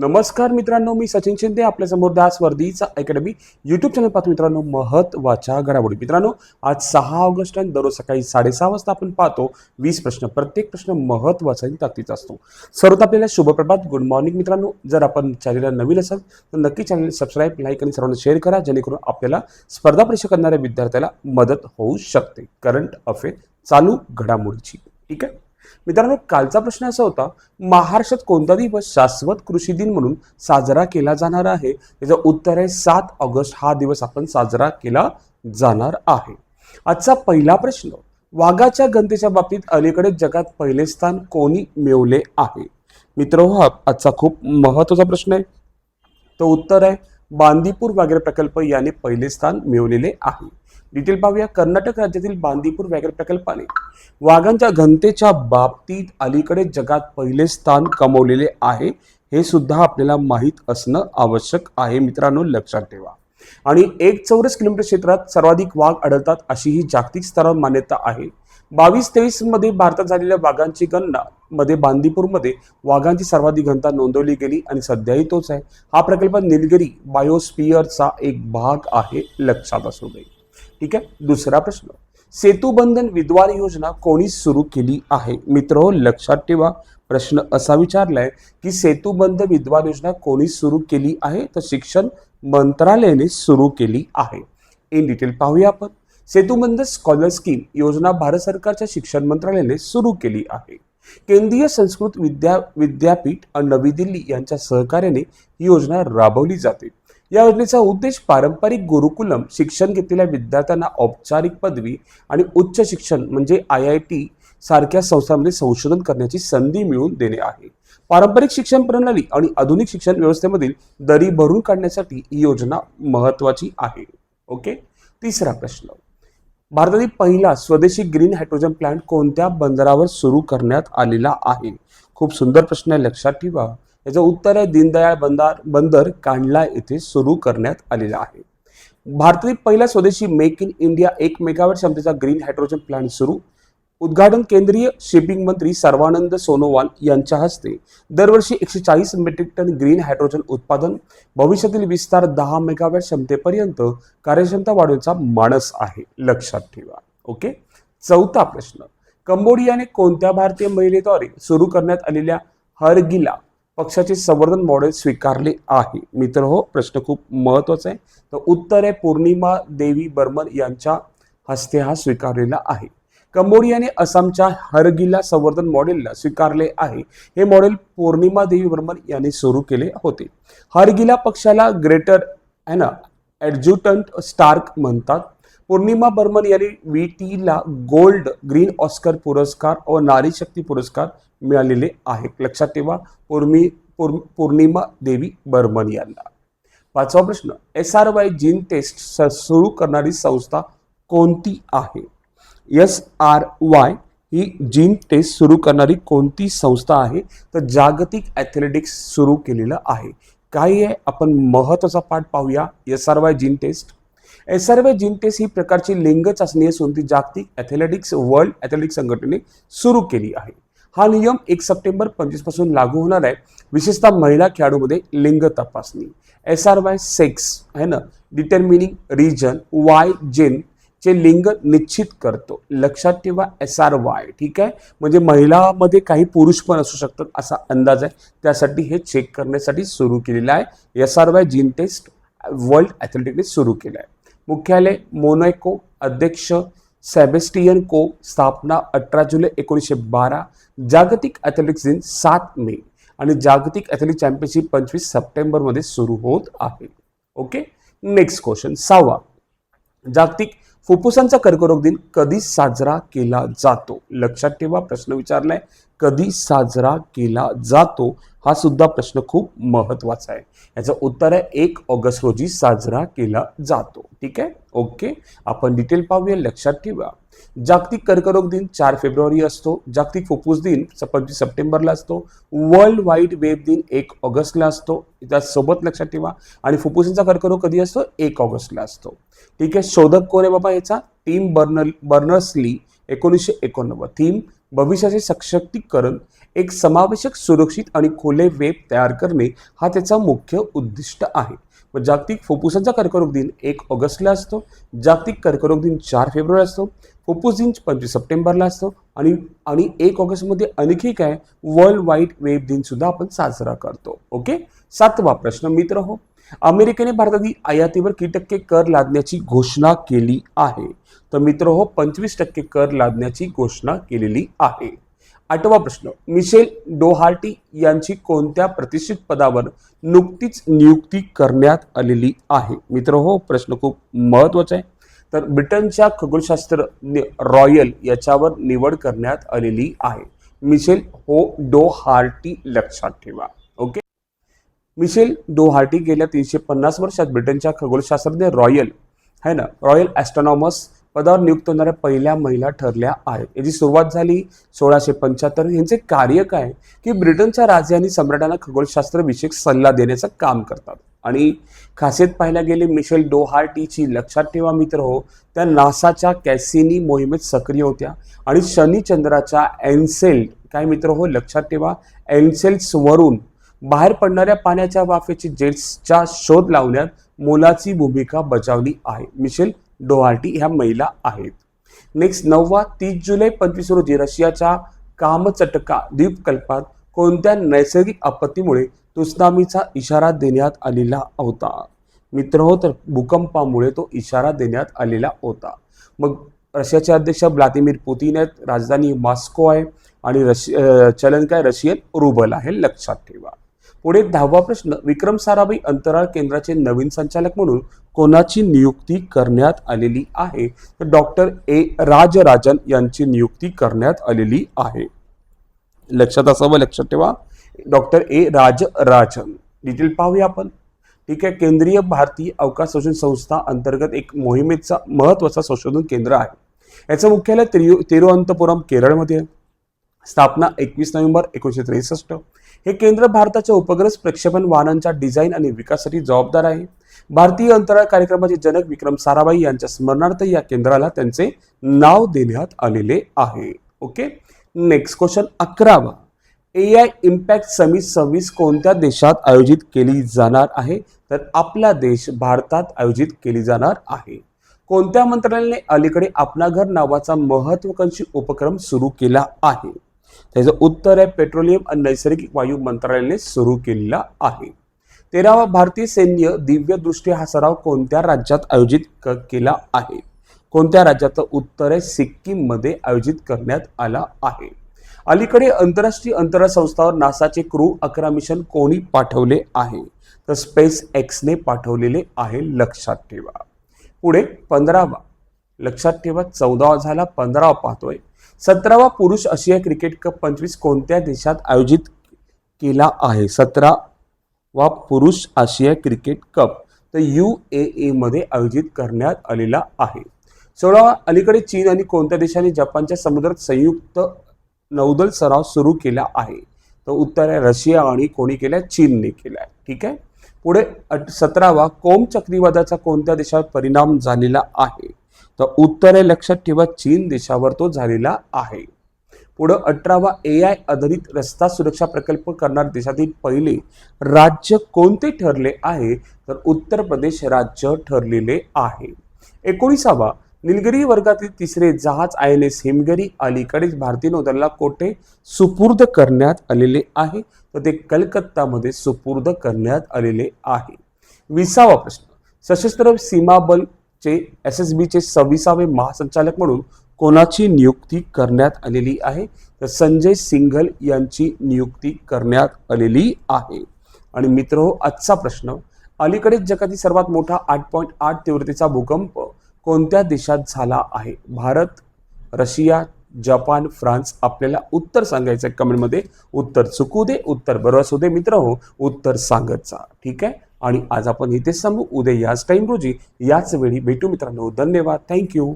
नमस्कार मित्रांनो मी सचिन शिंदे आपल्यासमोर दास वर्दीचा अकॅडमी युट्यूब चॅनल पाहतो मित्रांनो महत्त्वाच्या घडामोडी. मित्रांनो आज सहा ऑगस्ट आणि दररोज सकाळी साडेसहा वाजता आपण पाहतो वीस प्रश्न प्रत्येक प्रश्न महत्त्वाचा आणि ताकदीचा असतो. सर्वात आपल्याला शुभप्रभात गुड मॉर्निंग मित्रांनो. जर आपण चॅनलला नवीन असाल तर नक्की चॅनल सबस्क्राईब लाईक आणि सर्वांना शेअर करा जेणेकरून आपल्याला स्पर्धा परीक्षा करणाऱ्या विद्यार्थ्याला मदत होऊ शकते. करंट अफेअर चालू घडामोडीची. ठीक आहे? मित्रांनो कालचा प्रश्न असा होता महाराष्ट्रात कोणता दिवस शाश्वत कृषी दिन म्हणून साजरा केला जाणार आहे? त्याचं उत्तर आहे सात ऑगस्ट हा दिवस आपण साजरा केला जाणार आहे. आजचा पहिला प्रश्न वाघाच्या गणतेच्या बाबतीत अलीकडे जगात पहिले स्थान कोणी मिळवले आहे? मित्र हो, हा आजचा खूप महत्त्वाचा प्रश्न आहे. तो उत्तर आहे बांदीपूर व्याघ्र प्रकल्प याने पहिले स्थान मिळवलेले आहे. डिटेल पाहूया कर्नाटक राज्यातील बांदीपूर व्याघ्र प्रकल्पाने वाघांच्या घनतेच्या बाबतीत अलीकडे जगात पहिले स्थान कमवलेले आहे हे सुद्धा आपल्याला माहीत असणं आवश्यक आहे. मित्रांनो लक्षात ठेवा. आणि एक चौरस किलोमीटर क्षेत्रात सर्वाधिक वाघ आढळतात अशी ही जागतिक स्तरावर मान्यता आहे. बावीस तेवीसमध्ये भारतात झालेल्या वाघांची गणना मध्ये बांदीपूरमध्ये वाघांची सर्वाधिक घनता नोंदवली गेली आणि सध्याही तोच आहे. हा प्रकल्प निलगिरी बायोस्पियरचा एक भाग आहे लक्षात असू दे. ठीक आहे? दुसरा प्रश्न. सेतुबंधन विद्वान योजना कोणी सुरू केली आहे? मित्र हो, लक्षात ठेवा. प्रश्न असा विचारलाय की सेतुबंध विद्वान योजना कोणी सुरू केली आहे? तर शिक्षण मंत्रालयाने सुरू केली आहे. इन डिटेल पाहूया आपण. सेतुबंध स्कॉलर स्कीम योजना भारत सरकारच्या शिक्षण मंत्रालयाने सुरू केली आहे. केंद्रीय संस्कृत विद्या विद्यापीठ आणि नवी दिल्ली यांच्या सहकार्याने ही योजना राबवली जाते. या योजनेचा उद्देश पारंपरिक गुरुकुलम शिक्षण घेतलेल्या विद्यार्थ्यांना औपचारिक पदवी आणि उच्च शिक्षण म्हणजे आय आय टी सारख्या संस्थांमध्ये संशोधन करण्याची संधी मिळवून देणे आहे. पारंपरिक शिक्षण प्रणाली आणि आधुनिक शिक्षण व्यवस्थेमधील दरी भरून काढण्यासाठी ही योजना महत्वाची आहे. ओके? तिसरा प्रश्न. भारतातील पहिला स्वदेशी ग्रीन हायड्रोजन प्लांट कोणत्या बंदरावर सुरू करण्यात आलेला आहे? खूप सुंदर प्रश्न आहे लक्षात ठेवा. याचं उत्तर आहे दीनदयाळ बंदार बंदर कांडला येथे सुरू करण्यात आलेलं आहे. भारतातील पहिला स्वदेशी मेक इन इंडिया एक मेगावॅट क्षमतेचा ग्रीन हायड्रोजन प्लांट सुरू. उद्घाटन केंद्रीय शिपिंग मंत्री सर्वानंद सोनोवाल यांच्या हस्ते. दरवर्षी एकशे चाळीस मेट्रिक टन ग्रीन हायड्रोजन उत्पादन. भविष्यातील विस्तार दहा मेगावॅट क्षमतेपर्यंत कार्यक्षमता वाढवण्याचा मानस आहे लक्षात ठेवा. ओके चौथा प्रश्न. कंबोडियाने कोणत्या भारतीय महिलेद्वारे सुरू करण्यात आलेल्या हरगिला पक्षाचे संवर्धन मॉडेल स्वीकारले आहे. मित्र हो प्रश्न खूप महत्त्वाचा आहे. तर उत्तर आहे पौर्णिमा देवी बर्मन यांच्या हस्ते हा स्वीकारलेला आहे. कंबोडियाने आसामच्या हरगिला संवर्धन मॉडेलला स्वीकारले आहे. हे मॉडेल पौर्णिमा देवी बर्मन यांनी सुरू केले होते. हरगिला पक्षाला ग्रेटर आहे ना ॲडज्युटंट स्टार्क म्हणतात. पौर्णिमा बर्मन यांनी व्ही टीला गोल्ड ग्रीन ऑस्कर पुरस्कार व नारी शक्ती पुरस्कार मिळालेले आहेत. लक्षात ठेवा पौर्मी पौर्णिमा देवी बर्मन यांना. पाचवा प्रश्न S R Y gene test स- सुरू करणारी संस्था कोणती आहे? एस आर वाय ही जीन टेस्ट सुरू करणारी कोणती संस्था आहे? तर जागतिक ॲथलेटिक्स सुरू केलेलं आहे. काय आहे? आपण महत्त्वाचा पाठ पाहूया. S R Y gene test S R Y gene test ही प्रकारची लिंग चाचणी असून ती जागतिक ॲथलेटिक्स वर्ल्ड ॲथलेटिक्स संघटनेने सुरू केली आहे. हा नियम एक सप्टेंबर पंचवीसपासून लागू होणार आहे. विशेषतः महिला खेळाडूमध्ये लिंग तपासणी. एस आर वाय सेक्स आहे ना? डिटर्मिनिंग रिजन वाय जेन चे लिंग निश्चित करतो. लक्षात ठेवा एस आर वाय ठीक आहे? म्हणजे महिलामध्ये काही पुरुष पण असू शकतात असा अंदाज आहे. त्यासाठी हे चेक करण्यासाठी सुरू केलेलं आहे. S R Y gene test world ॲथलेटिकने सुरू केलं आहे. मुख्यालय मोनॅको अध्यक्ष सॅबेस्टियन को स्थापना अठरा जुलै एकोणीसशे बारा जागतिक ॲथलेटिक्स दिन सात मे आणि जागतिक ॲथलेटिक चॅम्पियनशिप पंचवीस सप्टेंबरमध्ये सुरू होत आहे. ओके नेक्स्ट क्वेश्चन सहावा. जागतिक फुफ्फुसांचा कर्करोग दिन कधी साजरा केला जातो? लक्षात ठेवा प्रश्न विचारलाय. कधी साजरा केला जातो हा सुद्धा प्रश्न खूप महत्त्वाचा आहे. याचं उत्तर आहे एक ऑगस्ट रोजी साजरा केला जातो. ठीक आहे? ओके. आपण डिटेल पाहूया लक्षात ठेवा. जागतिक कर्करोग दिन चार फेब्रुवारी असतो. जागतिक फुफ्फुस दिन पंचवीस सप्टेंबरला असतो. वर्ल्ड वाईड वेब दिन एक ऑगस्टला असतो. त्यासोबत लक्षात ठेवा. आणि फुफ्फुसांचा कर्करोग कधी असतो? एक ऑगस्टला असतो. ठीक आहे? शोधक कोण आहे बाबा याचा? टीम बर्नल बर्नर्सली एकोणीसशे एकोणनव्वद. थीम भविष्याचे सशक्तीकरण एक समावेशक सुरक्षित आणि खुले वेब तयार करणे हा त्याचा मुख्य उद्दिष्ट आहे. व जागतिक फुफ्फुसांचा कर्करोग दिन एक ऑगस्टला असतो. जागतिक कर्करोग दिन चार फेब्रुवारी असतो. फुफ्फुस दिन पंचवीस सप्टेंबरला असतो. आणि आणि एक ऑगस्टमध्ये आणखी काय? वर्ल्ड वाईड वेब दिन सुद्धा आपण साजरा करतो. ओके? सातवा प्रश्न मित्र हो अमेरिकेने भारतातील आयातीवर किती टक्के कर लादण्याची घोषणा केली आहे. तर मित्र हो पंचवीस टक्के कर लादण्याची घोषणा केलेली आहे. आठवा प्रश्न. मिशेल डोहार्टी यांची कोणत्या प्रतिष्ठित पदावर नुकतीच नियुक्ती करण्यात आलेली आहे? मित्र हो प्रश्न खूप महत्त्वाचा आहे. तर ब्रिटनच्या खगोलशास्त्रज्ञ रॉयल याच्यावर निवड करण्यात आलेली आहे. मिशेल हो डोहार्टी लक्षात ठेवा. ओके? मिशेल डोहार्टी गेल्या तीनशे पन्नास वर्षात ब्रिटनच्या खगोलशास्त्रज्ञ रॉयल आहे ना रॉयल ॲस्ट्रॉनॉमस पदावर नियुक्त होणाऱ्या पहिल्या महिला ठरल्या आहेत. याची सुरुवात झाली सोळाशे पंच्याहत्तर. यांचे कार्य काय? की ब्रिटनच्या राजे आणि सम्राटांना खगोलशास्त्र विषयक सल्ला देण्याचं काम करतात. आणि खासियत पाहायला गेले मिशेल डोहार्टीची लक्षात ठेवा मित्र हो त्या नासाच्या कॅसिनी मोहिमेत सक्रिय होत्या. आणि शनी चंद्राच्या एन्सेल काय मित्र हो लक्षात ठेवा एन्सेल्सवरून बाहेर पडणाऱ्या पाण्याच्या वाफेची जेट्सचा शोध लावण्यात मोलाची भूमिका बजावली आहे. मिशेल डोहार्टी ह्या महिला आहेत. नेक्स्ट नववा तीस जुलै पंचवीस रोजी रशियाच्या कामचटका द्वीपकल्पात कोणत्या नैसर्गिक आपत्तीमुळे तुस्नामीचा इशारा देण्यात आलेला होता? मित्र हो तर भूकंपामुळे तो इशारा देण्यात आलेला होता. मग रशियाचे अध्यक्ष व्लादिमीर पुतीन आहेत राजधानी मॉस्को आहे आणि रश चलन काय रशियन रुबल आहे लक्षात ठेवा. पुढे दहावा प्रश्न विक्रम साराभाई अंतराळ केंद्राचे नवीन संचालक म्हणून कोणाची नियुक्ती करण्यात आलेली आहे? तर डॉक्टर ए राजराजन यांची नियुक्ती करण्यात आलेली आहे. लक्षात असावं लक्षात ठेवा. Doctor A Rajarajan. डिटेल पाहूया आपण. ठीक आहे केंद्रीय भारतीय अवकाश संशोधन संस्था अंतर्गत एक मोहिमेचा महत्त्वाचा संशोधन केंद्र आहे. याचं मुख्यालय तिरु तिरुअनंतपुरम केरळमध्ये आहे. स्थापना एकवीस नोव्हेंबर एकोणीसशे त्रेसष्ट. हे केंद्र भारताच्या उपग्रह प्रक्षेपण वाहनांच्या डिझाईन आणि विकासासाठी जबाबदार आहे. भारतीय अंतराळ कार्यक्रमाचे जनक विक्रम साराभाई यांच्या स्मरणार्थ या केंद्राला त्यांचे नाव देण्यात आलेले आहे. ओके? नेक्स्ट क्वेश्चन अकरावा. ए आय इम्पॅक्ट समिट सव्वीस कोणत्या देशात आयोजित केली जाणार आहे? तर आपला देश भारतात आयोजित केली जाणार आहे. कोणत्या मंत्रालयाने अलीकडे आपला घर नावाचा महत्वाकांक्षी उपक्रम सुरू केला आहे? त्याचं उत्तर आहे पेट्रोलियम आणि नैसर्गिक वायू मंत्रालयाने सुरू केलेला आहे. तेरावा भारतीय सैन्य दिव्य दृष्टी हा सराव कोणत्या राज्यात आयोजित केला आहे? कोणत्या राज्याचं उत्तर आहे? सिक्कीममध्ये आयोजित करण्यात आला आहे. अलीकडे आंतरराष्ट्रीय अंतराळ संस्थावर नासाचे क्रू अकरा मिशन कोणी पाठवले आहे? तर स्पेस एक्सने पाठवलेले आहे लक्षात ठेवा. पुढे पंधरावा. लक्षात ठेवा चौदावा झाला पंधरावा पाहतोय. सतरावा पुरुष आशिया क्रिकेट कप पंचवीस कोणत्या देशात आयोजित केला आहे? सतरावा पुरुष आशिया क्रिकेट कप तर यू ए एमध्ये मध्ये आयोजित करण्यात आलेला आहे. सोळावा अलीकडे चीन आणि कोणत्या देशाने जपानच्या समुद्रात संयुक्त नौदल सराव सुरू केला आहे? तर उत्तर आहे रशिया आणि कोणी केल्या चीनने केला आहे. ठीक आहे? पुढे सतरावा कोम चक्रीवादाचा कोणत्या देशावर परिणाम झालेला आहे? तर उत्तर आहे लक्षात ठेवा चीन देशावर तो झालेला आहे. पुढं अठरावा ए आय आधारित रस्ता सुरक्षा प्रकल्प करणारे देशातील पहिले राज्य कोणते ठरले आहे? तर उत्तर प्रदेश राज्य ठरलेले आहे. एकोणीसावा निलगिरी वर्गातील तिसरे जहाज आय एन एस हिमगिरी अलीकडेच भारतीय नौदलाला कोठे सुपूर्द करण्यात आलेले आहे? तर ते कलकत्तामध्ये सुपूर्द करण्यात आलेले आहे. विसावा प्रश्न सशस्त्र सीमा चे एस एस बीचे सव्वीसावे महासंचालक म्हणून कोणाची नियुक्ती करण्यात आलेली आहे? तर संजय सिंघल यांची नियुक्ती करण्यात आलेली आहे. आणि मित्र हो आजचा प्रश्न अलीकडेच जगातील सर्वात मोठा आठ पॉईंट आठ तीव्रतेचा भूकंप कोणत्या देशात झाला आहे? भारत रशिया जपान फ्रान्स आपल्याला उत्तर सांगायचं आहे कमेंटमध्ये. उत्तर चुकू दे उत्तर बरोबर असू दे. मित्र हो उत्तर सांगत जा. ठीक आहे? आणि आज आपण इथे सांगू उद्या याच टाईम रोजी याच वेळी भेटू मित्रांनो. धन्यवाद. थँक्यू